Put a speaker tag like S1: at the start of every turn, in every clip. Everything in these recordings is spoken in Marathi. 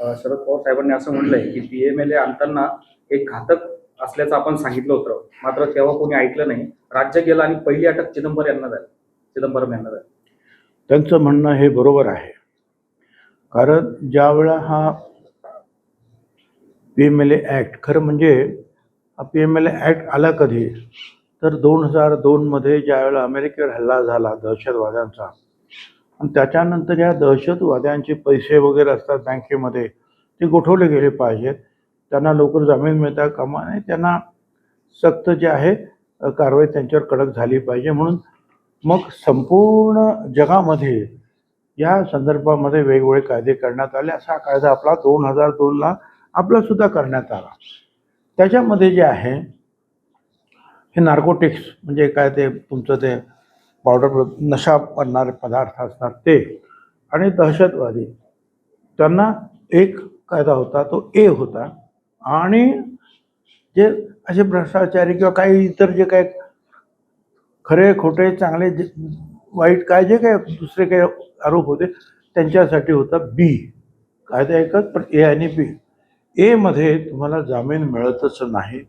S1: शरद पवार साहेबांनी असं म्हणलंय की पीएमएलए आणताना एक घातक असल्याचं आपण सांगितलं होतं. मात्र तेव्हा कोणी ऐकलं नाही. राज्य गेलं आणि पहिली अटक चिदंबर यांना झाली. चिदंबरम यांना झाली.
S2: त्यांचं म्हणणं हे बरोबर आहे. कारण ज्यावेळा हा P M L A act खरं म्हणजे हा P M L A act आला कधी? तर दोन हजार दोनमध्ये ज्यावेळेला अमेरिकेवर हल्ला झाला दहशतवाद्यांचा आणि त्याच्यानंतर या दहशतवाद्यांचे पैसे वगैरे असतात बँकेमध्ये ते गोठवले गेले पाहिजेत. त्यांना लवकर जामीन मिळता कामा नये. त्यांना सक्त जे आहे कारवाई त्यांच्यावर कडक झाली पाहिजे. म्हणून मग संपूर्ण जगामध्ये या संदर्भामध्ये वेगवेगळे कायदे करण्यात आले. असा कायदा आपला दोन हजार दोनला आपला सुद्धा करण्यात आला. त्याच्यामध्ये जे आहे हे नार्कोटिक्स म्हणजे काय ते तुमचं ते पावडर नशा बनणारे पदार्थ असतात ते. आणि दहशतवादी त्यांना एक कायदा होता तो ए होता. आणि जे असे भ्रष्टाचारी किंवा काही इतर जे काही खरे खोटे चांगले जे वाईट काय जे काही दुसरे काही आरोप होते त्यांच्यासाठी होता बी. कायदा एकच पण ए आणि बी. एमध्ये तुम्हाला जामीन मिळतच नाही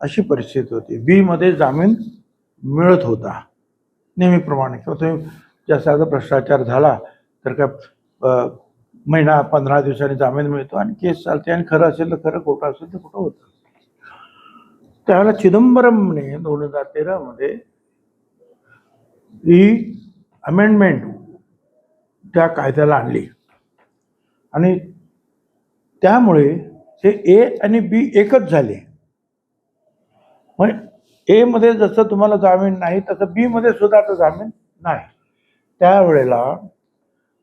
S2: अशी परिस्थिती होती. बीमध्ये जामीन मिळत होता. नेहमीप्रमाणे. किंवा तुम्ही जास्त आता भ्रष्टाचार झाला तर काय महिना पंधरा दिवसांनी जामीन मिळतो आणि केस चालते आणि खरं असेल तर खरं खोटं असेल तर खोटं होतं. त्यावेळेला चिदंबरमने दोन हजार तेरामध्ये ही अमेंडमेंट त्या कायद्याला आणली. आणि त्यामुळे ते ए आणि बी एकच झाले. मग ए मध्ये जसं तुम्हाला जामीन नाही तसं बी मध्ये सुद्धा आता जामीन नाही. त्यावेळेला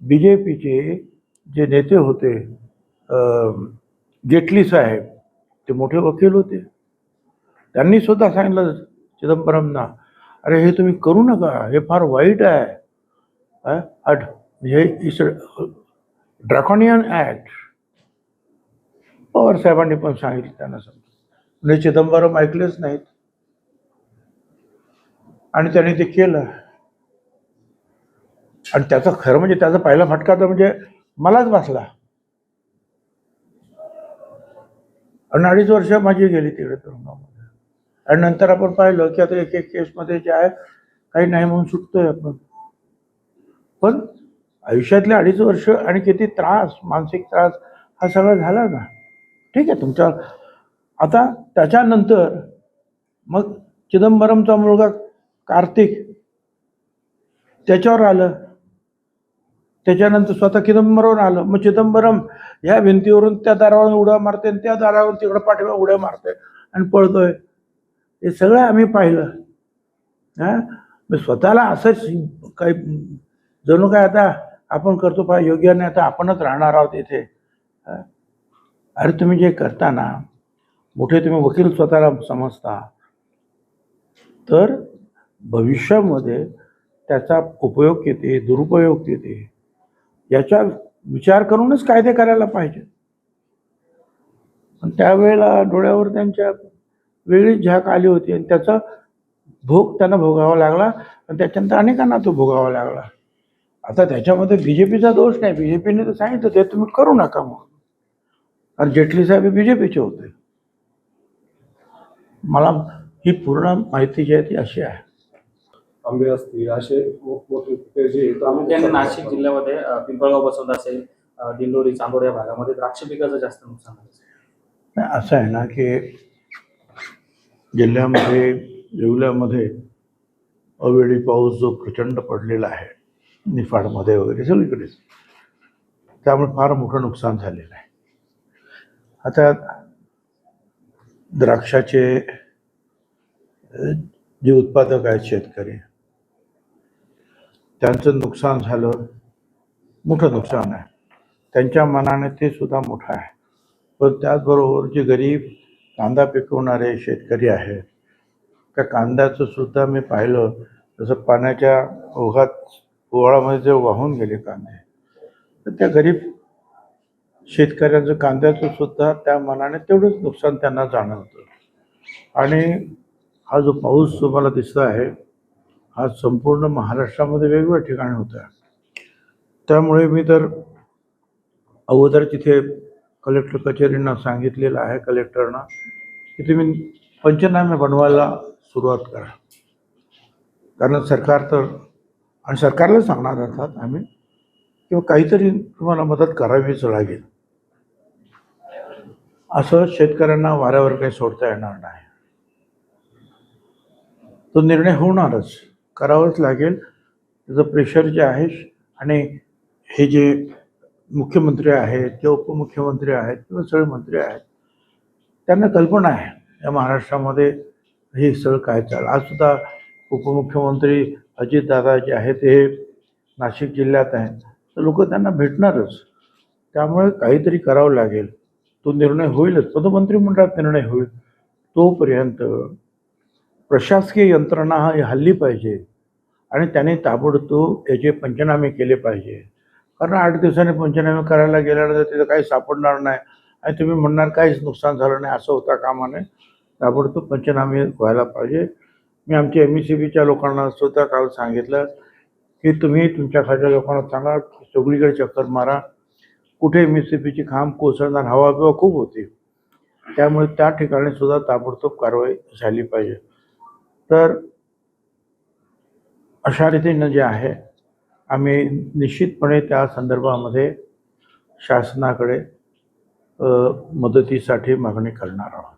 S2: बी जे पीचे जे नेते होते जेटली साहेब ते मोठे वकील होते. त्यांनी सुद्धा सांगितलं चिदंबरमना अरे हे तुम्ही करू नका हे फार वाईट आहे. अट हे इस ड्रॅकॉनियन ॲक्ट. पवार साहेबांनी पण सांगितलं त्यांना समजा म्हणजे चिदंबरम ऐकलेच नाहीत. आणि त्याने ते केलं. आणि त्याचा खरं म्हणजे त्याचा पहिला फटका तर म्हणजे मलाच बसला. आणि अडीच वर्ष माझी गेली तिकडे तुरुंगामध्ये. आणि नंतर आपण पाहिलं की आता एक एक केसमध्ये जे आहे काही नाही म्हणून सुटतोय आपण. पण आयुष्यातले अडीच वर्ष आणि किती त्रास मानसिक त्रास हा सगळा झाला ना. ठीक आहे तुमच्या आता त्याच्यानंतर मग चिदंबरमचा मुलगा कार्तिक त्याच्यावर आलं. त्याच्यानंतर स्वतः चिदंबरवर आलं. मग चिदंबरम ह्या भिंतीवरून त्या दारावरून उड्या मारते आणि त्या दारावरून तिकडं पाठीमा उड्या मारते आणि पळतोय. हे सगळं आम्ही पाहिलं. हां? मी स्वतःला असंच काही जणू काय आता आपण करतो पहा योग्य नाही आता आपणच राहणार आहोत इथे. अरे तुम्ही जे करता ना मोठे तुम्ही वकील स्वतःला समजता. तर भविष्यामध्ये त्याचा उपयोग किती दुरुपयोग किती याचा विचार करूनच कायदे करायला पाहिजे. पण त्यावेळेला डोळ्यावर त्यांच्या वेगळीच झाक आली होती आणि त्याचा भोग त्यांना भोगावा लागला आणि त्याच्यानंतर अनेकांना तो भोगावा लागला. आता त्याच्यामध्ये बी जे पीचा दोष नाही. बी जे पीने तर सांगितलं ते तुम्ही करू नका मग. आणि जेटली साहेब बी जे पीचे होते. मला ही पूर्ण माहिती जी आहे ती अशी आहे.
S3: आंबे असतील असे मोठमोठे पिके जे
S1: प्रामुख्याने नाशिक जिल्ह्यामध्ये पिंपळगाव बसवंत असेल दिंडोरी चांदोड या भागामध्ये द्राक्ष पिकाचं जास्त नुकसान झालं
S2: असं आहे ना की जिल्ह्यामध्ये येवल्यामध्ये अवेळी पाऊस जो प्रचंड पडलेला आहे निफाडमध्ये वगैरे सगळीकडेच त्यामुळे फार मोठं नुकसान झालेलं आहे. आता द्राक्षाचे जे उत्पादक आहेत शेतकरी त्यांचं नुकसान झालं. मोठं नुकसान आहे. त्यांच्या मनाने ते सुद्धा मोठं आहे. पण त्याचबरोबर जे गरीब कांदा पिकवणारे शेतकरी आहेत त्या कांद्याचं सुद्धा मी पाहिलं. जसं पाण्याच्या ओघात ओवाळामध्ये जे वाहून गेले कांदे तर त्या गरीब शेतकऱ्यांचं कांद्याचं सुद्धा त्या मनाने तेवढंच नुकसान त्यांना जाणवतं. आणि हा जो पाऊस तुम्हाला दिसतो आहे आज संपूर्ण महाराष्ट्रामध्ये वेगवेगळ्या ठिकाणी होत्या. त्यामुळे मी तर अगोदर तिथे कलेक्टर कचेरींना सांगितलेलं आहे कलेक्टरना की तुम्ही पंचनामे बनवायला सुरुवात करा. कारण सरकार तर आणि सरकारला सांगणार अर्थात आम्ही किंवा काहीतरी तुम्हाला मदत करावीच लागेल. असं शेतकऱ्यांना वाऱ्यावर काही सोडता येणार नाही. तो निर्णय होणारच. करावंच लागेल. त्याचं प्रेशर जे आहे आणि हे जे मुख्यमंत्री आहेत किंवा उपमुख्यमंत्री आहेत किंवा सगळे मंत्री आहेत त्यांना कल्पना आहे या महाराष्ट्रामध्ये हे सगळं काय चाललं. आजसुद्धा उपमुख्यमंत्री अजितदादा जे आहेत हे नाशिक जिल्ह्यात आहेत. तर लोक त्यांना भेटणारच. त्यामुळे काहीतरी करावं लागेल. तो निर्णय होईलच. पदमंत्रिमंडळात निर्णय होईल. तोपर्यंत प्रशासकीय यंत्रणा ही हल्ली पाहिजे. आणि त्याने ताबडतोब याचे पंचनामे केले पाहिजे. कारण आठ दिवसांनी पंचनामे करायला गेल्यानंतर तिथं काही सापडणार नाही. आणि तुम्ही म्हणणार काहीच नुकसान झालं नाही असं होता कामा नये ताबडतोब पंचनामे व्हायला पाहिजे. मी आमच्या एम ई सी बीच्या लोकांना सुद्धा काल सांगितलं की तुम्ही तुमच्या खालच्या लोकांना सांगा सगळीकडे चक्कर मारा. कुठे एम ई सी बीची खांब कोसळणार हवा बिवा खूप होती. त्यामुळे त्या ठिकाणी सुद्धा ताबडतोब कारवाई झाली पाहिजे. तर अशा रीतीनं जे आहे आम्ही निश्चितपणे त्या संदर्भामध्ये शासनाकडे मदतीसाठी मागणी करणार आहोत.